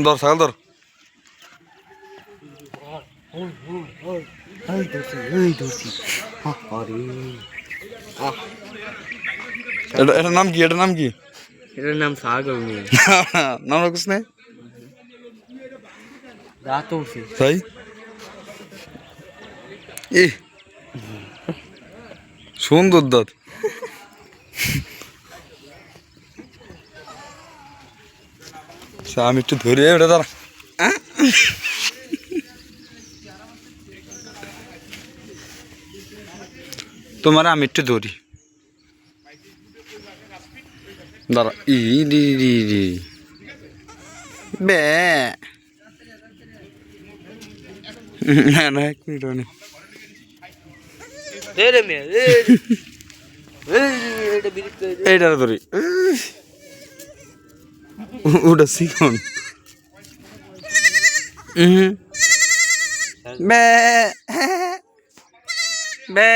ধর ছাগল ধর এটার নাম কি এটার নাম কি এটার নাম সাগর নাম রাখিস না তাই এ সুন্দর দাঁত আমি একটু ধরে ওটা দাঁড়া। তোমার আমি একটু ধরি। দাঁড়া ই রি রি রি। বে। না না এক মিনিট অনেক এইটা ধরি। ওটা শিখন বে বে